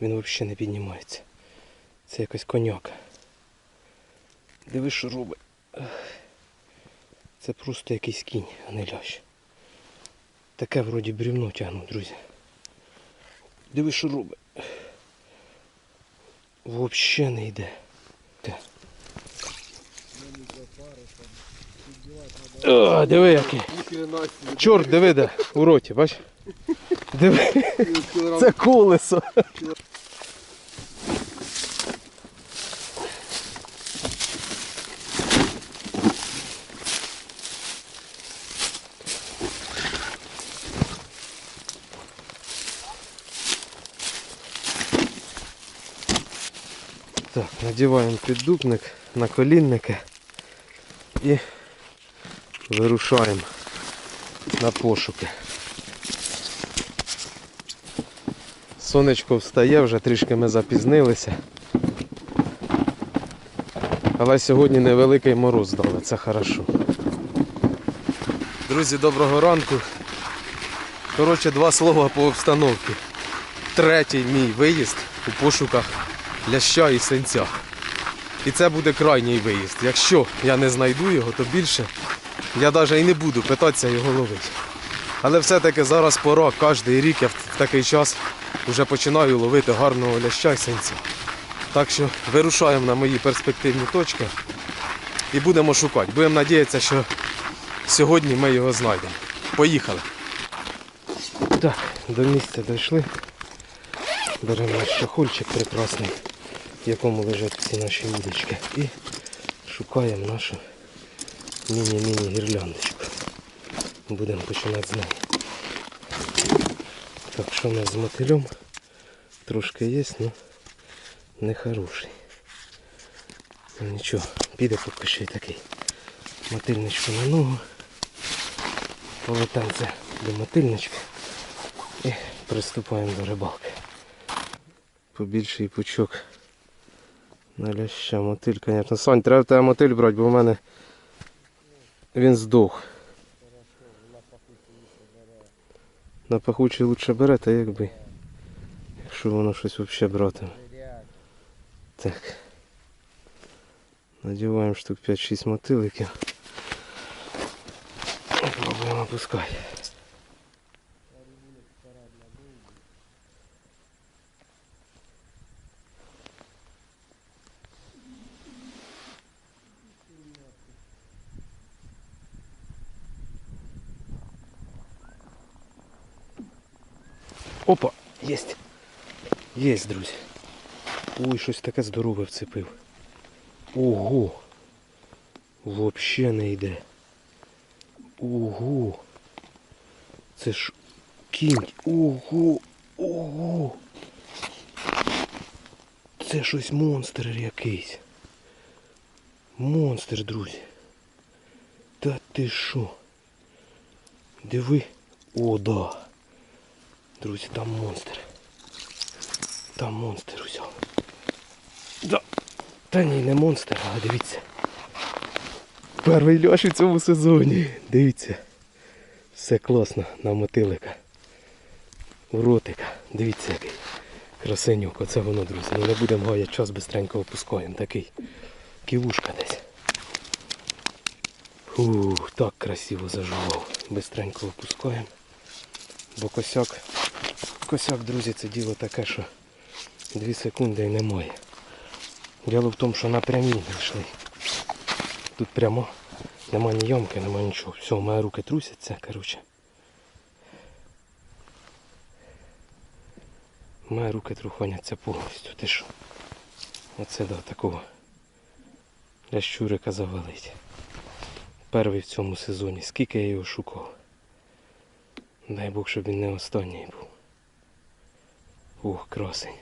Він взагалі не піднімається. Це якась коняка. Диви, що робить. Це просто якийсь кінь, а не лящ. Таке вроді брівно тягну, друзі. Диви, що робить. Взагалі не йде. О, диви який. Чорт, диви де у роті, бач? Диви. Це колесо. Так, надіваємо піддупник на колінники і вирушаємо на пошуки. Сонечко встає, вже трішки ми запізнилися. Але сьогодні невеликий мороз дали, це хорошо. Друзі, доброго ранку. Коротше, два слова по обстановці. Третій мій виїзд у пошуках ляща і синця. І це буде крайній виїзд. Якщо я не знайду його, то більше я навіть і не буду питатися його ловити. Але все-таки зараз пора, кожен рік я в такий час вже починаю ловити гарного ляща і синця. Так що вирушаємо на мої перспективні точки і будемо шукати. Будемо надіятися, що сьогодні ми його знайдемо. Поїхали. Так, до місця дійшли. Беремо наш шахольчик прекрасний, в якому лежать всі наші удочки. І шукаємо нашу міні-міні гірляндочку. Будемо починати з неї. Так, що в нас з мотилем? Трошки є, але не хороший. Ну, Нічого, піде поки що й такий. Мотильничку на ногу. Полетанце до мотильничка. І приступаємо до рибалки. Побільший пучок на ляща. Мотиль, звісно. Сань, треба тебе мотиль брати, бо в мене він здох. На пахучий лучше бере, та якби. Якщо воно щось взагалі братиме. Так. Надіваємо штук 5-6 мотиликів. Пробуємо опускати. Опа, єсть. Єсть, друзі. Ой, щось таке здорове вцепив. Ого. Вообще не йде. Ого. Це ж кінь. Ого. Ого. Це щось монстр якийсь. Монстр, друзі. Та ти що? Диви. О, да. Друзі, там монстр. Там монстр взяв. Да. Та ні, не монстр, а дивіться. Перший ляш у цьому сезоні. Дивіться. Все класно на мотилика. У ротика. Дивіться який. Красенюк. Оце воно, друзі. Ну не будемо гаяти час, бистренько опускаємо. Такий. Кілушка десь. Фух, так красиво зажував. Бистренько опускаємо. Бо косяк, косяк, друзі, це діло таке, що 2 секунди і немає. Діло в тому, що напрямі йшли. Тут прямо нема ні ямки, нема нічого. Все, мої руки трусяться, коротше. Мої руки трухоняться повністю. Ти що? Оце до такого для щурика завалить. Перший в цьому сезоні. Скільки я його шукав. Дай Бог, щоб він не останній був. Ух, красень.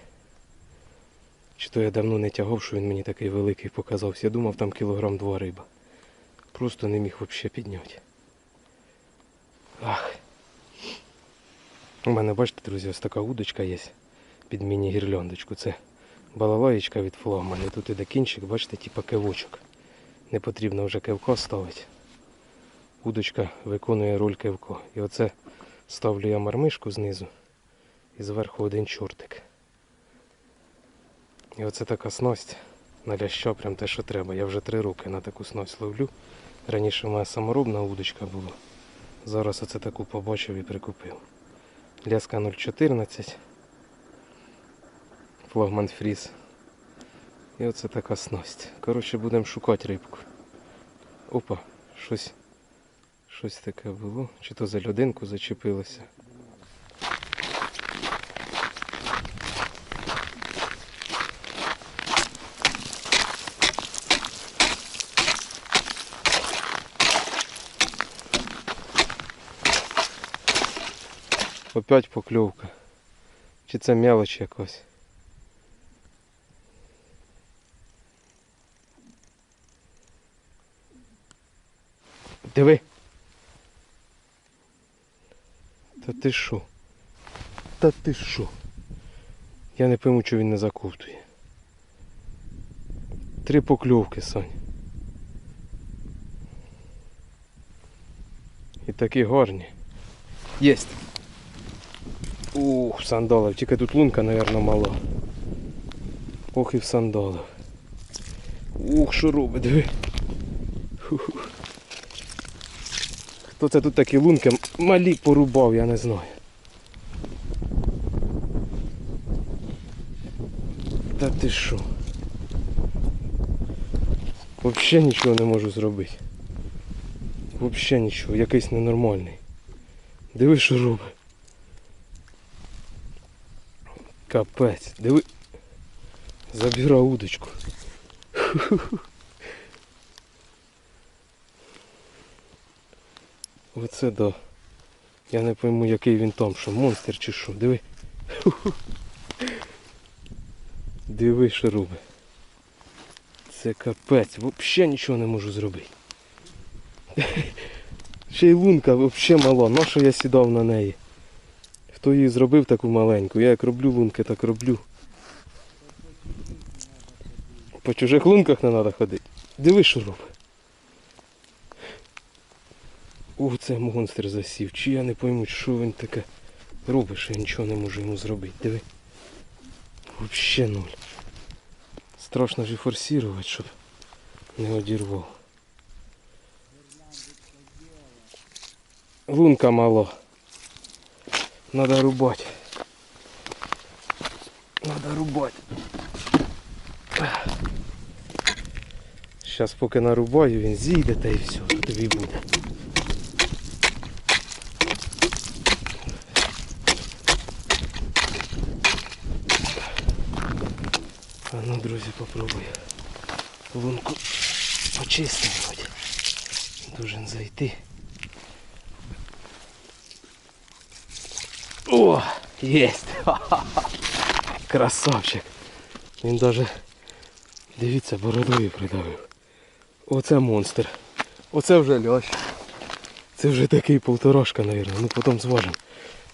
Чи то я давно не тягав, що він мені такий великий показався. Я думав, там кілограм два риба. Просто не міг взагалі підняти. Ах. У мене, бачите, друзі, ось така удочка є під міні-гірляндочку. Це балалаєчка від флагмана. Тут іде кінчик, бачите, типа кивочок. Не потрібно вже кивко ставити. Удочка виконує роль кивко. І оце ставлю я мармишку знизу і зверху один чортик. І оце така сность на ляща, прям те, що треба. Я вже три роки на таку сность ловлю. Раніше мене саморобна удочка була. Зараз оце таку побачив і прикупив. Ляска 0,14. Флагман фріз. І оце така сность. Коротше, будемо шукати рибку. Опа, щось. Щось таке було. Чи то за людинку зачепилося. Опять покльовка. Чи це мелоч якось? Диви. Та ти що? Та ти що? Я не пойму, що він не заковтує. Три покльовки, Сань. І такі гарні. Єсть. Ух, сандалив. Тільки тут лунка, мабуть, мала. Ох і в сандалив. Ух, що робить, диви. Хто це тут такі лунки малі порубав, я не знаю. Та ти що? Взагалі нічого не можу зробити. Взагалі нічого, якийсь ненормальний. Диви, що робить. Капець, диви. Забіра удочку. Оце да. Я не пойму який він там, що монстр чи що. Диви. Диви, що робить. Це капець. Взагалі нічого не можу зробити. Ще й лунка взагалі мала. На що я сідав на неї? Хто її зробив таку маленьку? Я як роблю лунки, так роблю. По чужих лунках не треба ходити. Диви, що робить. О, це монстр засів. Чи я не пойму, що він таке робить, що я нічого не можу йому зробити. Диви. Вообще нуль. Страшно ж і форсувати, щоб не одірвав. Лунка мало. Надо рубать. Надо рубать. Зараз поки нарубаю, він зійде та і все, тобі буде. А ну, друзі, попробую лунку почистити. Должен зайти. Ха-ха-ха. Красавчик. Він даже, дивіться, бородою придавив. Оце монстр. Оце вже лящ. Це вже такий полторашка, мабуть. Ну потім зважимо.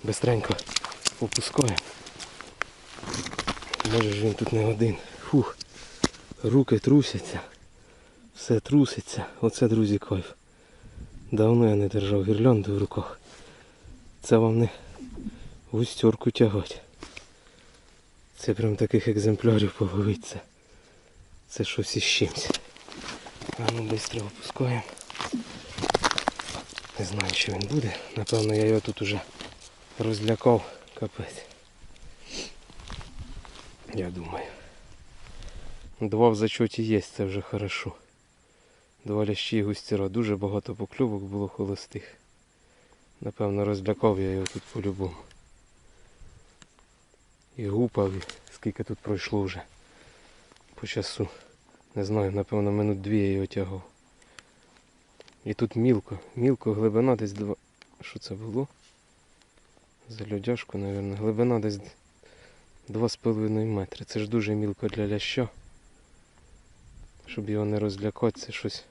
Бистренько попускаємо. Може ж він тут не один. Фух. Руки трусяться. Все труситься. Оце, друзі, кайф. Давно я не держав гірлянду в руках. Це вам не густерку тягать. Це прям таких екземплярів половиться. Це щось із чимось. А ну швидко опускаємо. Не знаю, що він буде. Напевно, я його тут уже розлякав. Капець. Я думаю. Два в зачоті є, це вже хорошо. Два лящі густіра. Дуже багато покльовок було холостих. Напевно, розлякав я його тут по-любому. І гупав, і скільки тут пройшло вже по часу. Не знаю, напевно, минут дві я його тягав. І тут мілко, мілко, глибина десь два. Що це було? За льодяшку, мабуть. Глибина десь 2,5 метри. Це ж дуже мілко для ляща. Щоб його не розлякати, це щось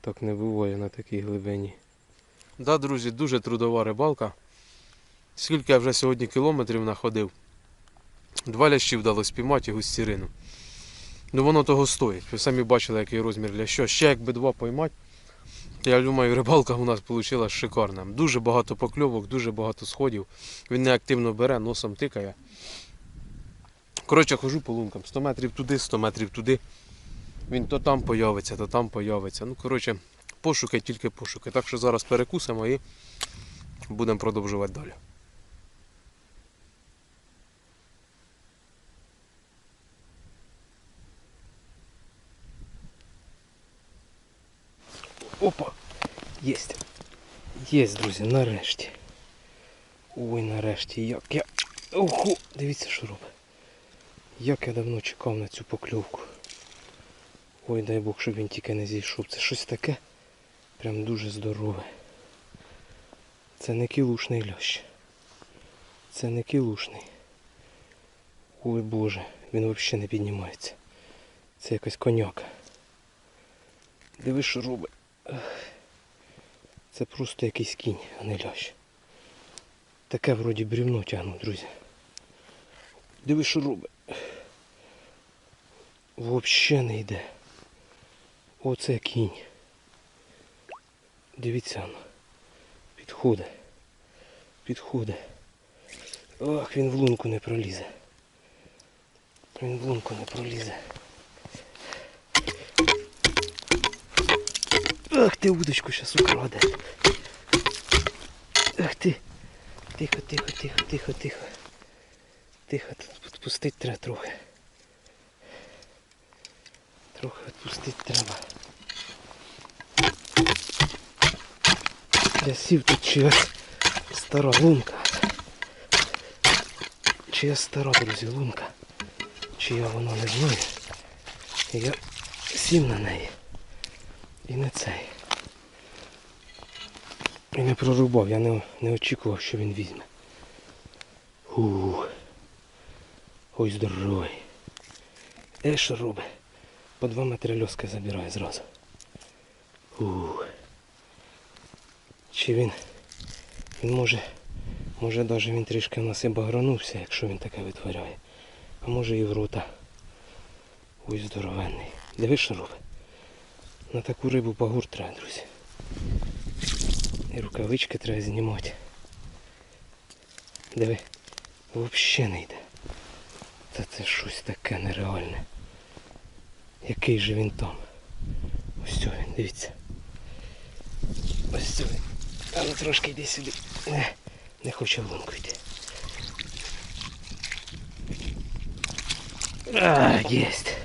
так не буває на такій глибині. Да, друзі, дуже трудова рибалка. Скільки я вже сьогодні кілометрів находив. Два лящі вдалося спіймати і густірину. Ну воно того стоїть. Ви самі бачили, який розмір ляща. Ще якби два поймати. Я думаю, рибалка у нас вийшла шикарна. Дуже багато покльовок, дуже багато сходів. Він не активно бере, носом тикає. Коротше, хожу по лункам. 100 метрів туди, 100 метрів туди. Він то там появиться, то там появиться. Ну, коротше, пошуки, тільки пошуки. Так що зараз перекусимо і будемо продовжувати далі. Опа! Єсть. Єсть, друзі, нарешті. Ой, нарешті, як я. Ого! Дивіться, що робить. Як я давно чекав на цю покльовку. Ой, дай Бог, щоб він тільки не зійшов. Це щось таке. Прям дуже здорове. Це не кілушний лящ. Це не кілушний. Ой Боже, він взагалі не піднімається. Це якась коняка. Диви, що робить. Це просто якийсь кінь, а не лящ. Таке вроді брівно тягну, друзі. Диви, що робить. Взагалі не йде. Оце кінь. Дивіться воно. Підходить. Підходить. Ох, він в лунку не пролізе. Він в лунку не пролізе. Ах ти удочку зараз украде. Ах ти. Тихо, тихо, тихо, тихо, тихо. Тихо, тут відпустити треба трохи. Трохи відпустити треба. Я сів тут чиясь стара лунка. Чия стара, друзі, лунка. Чия вона не знаю. Я сів на неї. І не цей. І не прорубав, я не, не очікував, що він візьме. Ух. Ой, здоровий. Е, що робить? По два метри льоска забирає зразу. Ух. Чи він. Він може. Може навіть він трішки в нас і багранувся, якщо він таке витворяє. А може і в рота. Ой, здоровенний. Диви, що робить. На таку рибу багур треба, друзі. І рукавички треба знімати. Диви, взагалі не йде. Та це щось таке нереальне. Який же він там? Ось він, дивіться. Ось цього він. А ну трошки йди сюди. Не, не хоче в лунку йти. А, єсть.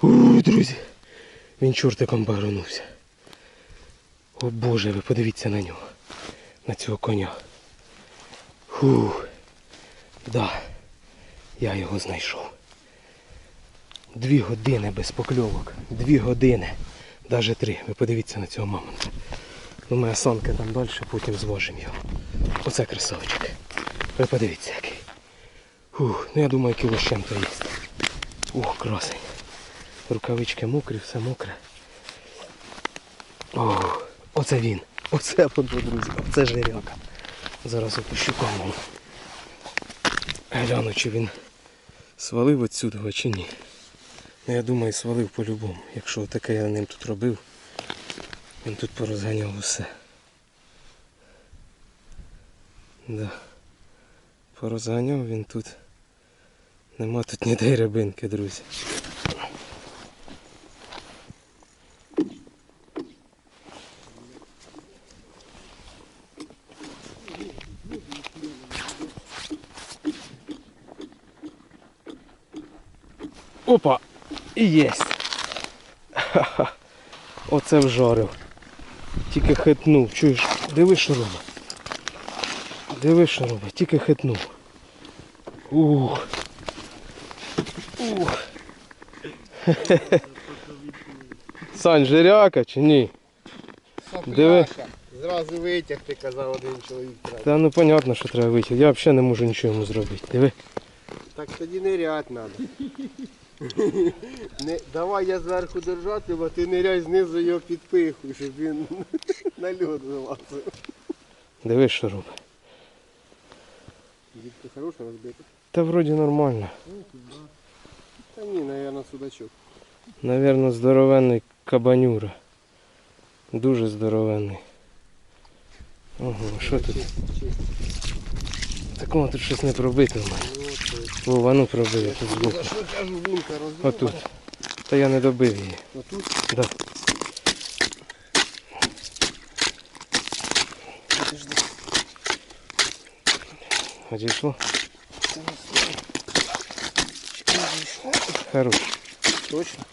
У, друзі. Він чортиком багранувся. О Боже, ви подивіться на нього. На цього коня. Фух. Да. Я його знайшов. Дві години без покльовок. Дві години. Навіть три. Ви подивіться на цього мамонта. Ну, моя там далі, потім зважимо його. Оце красавчик. Ви подивіться який. Фух, ну я думаю, кіло з чим-то є. Ух, красень. Рукавички мокрі, все мокре. О, оце він. Оце воно, друзі. Оце жиряка. Зараз опущу камеру. Гляну, чи він свалив отсюди, чи ні. Ну, я думаю, свалив по-любому. Якщо таке я ним тут робив, він тут порозганяв усе. Да. Порозганяв він тут. Нема тут ніде й рибинки, друзі. Опа! І єсть. Ха-ха. Оце вжарив. Тільки хитнув. Чуєш? Диви, що робить. Диви, що робить. Тільки хитнув. Ух. Ух. Сань, жиряка чи ні? Диви. Зразу витягти, казав один чоловік. треба. Та ну понятно, що треба вийти. Я взагалі не можу нічого йому зробити. Диви. Так тоді нирять треба. Не, давай я зверху держати, бо ти ниряй знизу його підпихуй, щоб він на льод вилазив. Диви, що робить. Дітки хороша розбита? Та вроді нормально. Та ні, наверное, судачок. Навірно, здоровенний кабанюра. Дуже здоровенний. Ого, що тут? Такому тут щось не пробито в мене. Ну, от, ось. Вова, ну пробив тут збоку. За що кажу, лунка розбила. Отут. Та я не добив її. Отут. Да. Подожди. Одійшло? Це не стоїть. Чи не зійшло? Хорош. Точно?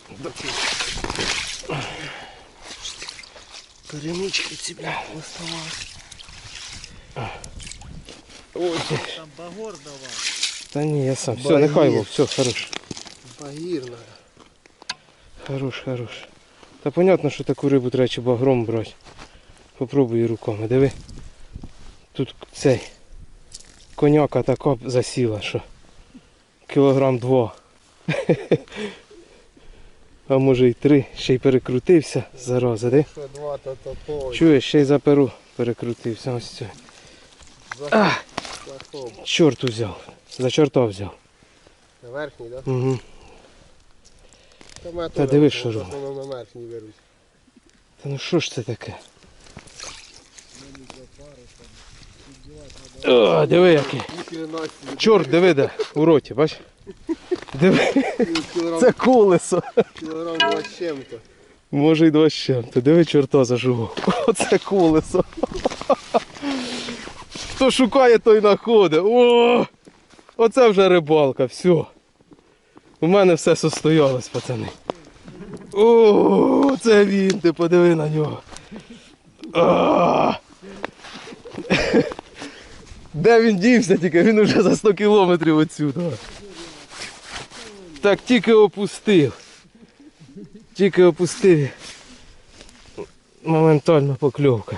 Перемички ці, бля, оставалось. Ой, Там багор давав. Та ні, я сам. Все, нехай Вов, все, хорош. багір надо. Хорош, хорош. Та понятно, що таку рибу треба чи багром брати. Попробуй руками, диви. Тут цей коняка така засіла, що кілограм два. А може й три. Ще й перекрутився зараза, де? Чуєш, ще й за перу перекрутився. Ось це. Чорт взяв. За чорта взяв. На верхній, так? Угу. Та, Та дивись, що робить. на верхній беруть. Та ну що ж це таке? О, диви який. Чорт, диви де, у роті, бач? Диви, це колесо. кілограм два з чим-то. Може й два ще. Ти диви чорта заживу. Оце колесо. Хто шукає, той знаходить. О! Оце вже рибалка, все. У мене все состоялось, пацани. О, це він, ти подиви на нього. А! Де він дівся тільки? Він уже за 100 кілометрів отсюди. Так тільки опустив. Тільки опустив. Моментально покльовка.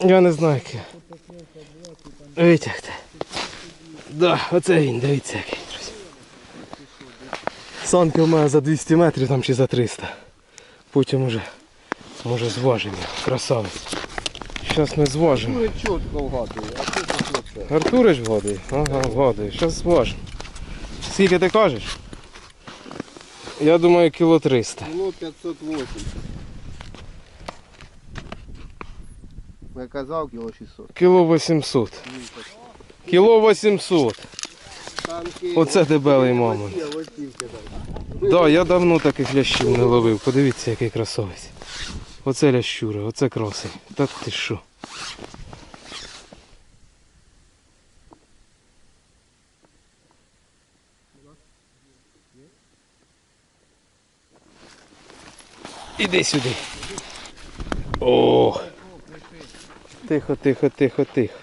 Я не знаю яке. Витягти. Да, оце він, дивіться який, друзі. Санки в мене за 200 метрів там чи за 300. Потім уже, може, зважимо. Красавець. Зараз ми зважимо. Ну, чітко вгадує. А що це? Артурич вгадує? Ага, вгадує. Зараз зважимо. Скільки ти кажеш? Я думаю, кіло 300. Кіло 580. Я казав кіло 600. Кіло 800. Кіло 800. Оце дебелий мамонт. Да, я давно таких лящів не ловив. Подивіться, який красавець. Оце лящура, оце красень. Та ти що? Іди сюди. О! Тихо, тихо, тихо, тихо.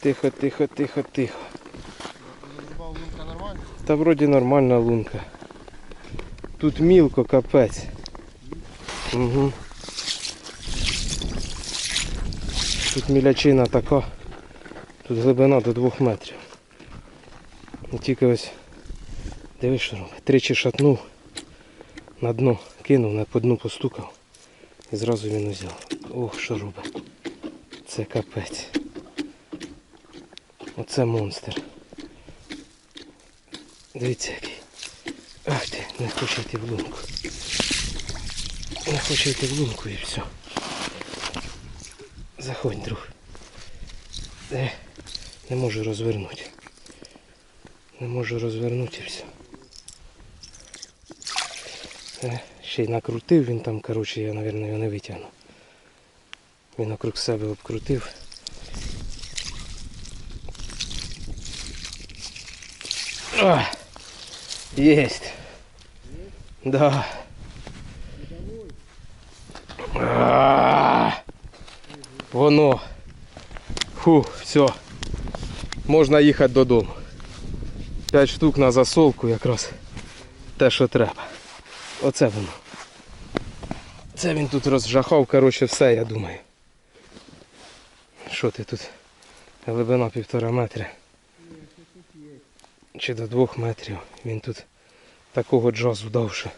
Тихо, тихо, тихо, тихо. Лунка нормально? Та вроді нормальна лунка. Тут мілко капець. Угу. Тут мілячина така. Тут глибина до двох метрів. І тільки ось дивись, що робить. Тричі шатнув, на дно кинув, на по дну постукав. І зразу він узяв. Ох, що робить. Це капець. Оце монстр. Дивіться який. Ах ти, не хоче йти в лунку. Не хоче йти в лунку і все. Заходь, друг. Е, не можу розвернути. Не можу розвернути і все. Е, ще й накрутив він там, коротше, я, мабуть, його не витягну. Він округ себе обкрутив. Ах. Есть. Да. А, Воно. Фу, все. Можна їхати додому. П'ять штук на засолку якраз те, що треба. Оце воно. Це він тут розжахав, коротше, все, я думаю. Що ти тут? Глибина півтора метра чи до двох метрів. Він тут такого джазу що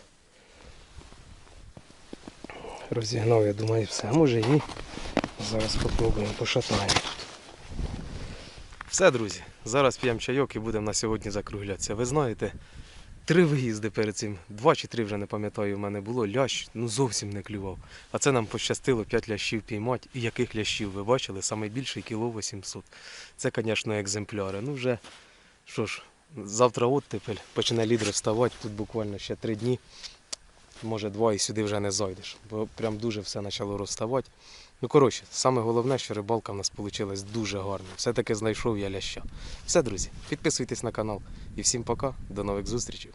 розігнав, я думаю, все. Може і. Зараз спробуємо, пошатаємо. Все, друзі, зараз п'ємо чайок і будемо на сьогодні закруглятися. Ви знаєте, Три виїзди перед цим, два чи три вже не пам'ятаю, в мене було. Лящ ну зовсім не клював. А це нам пощастило 5 лящів піймати. І яких лящів ви бачили? Саме більший кіло 800. Це, звісно, екземпляри. Ну вже, що ж, завтра оттепель, почне лідер вставати, тут буквально ще три дні. Може два і сюди вже не зайдеш, бо прям дуже все почало розставати. Ну, коротше, саме головне, що рибалка в нас вийшла дуже гарно. Все-таки знайшов я ляща. Все, друзі, підписуйтесь на канал. І всім пока, до нових зустрічей.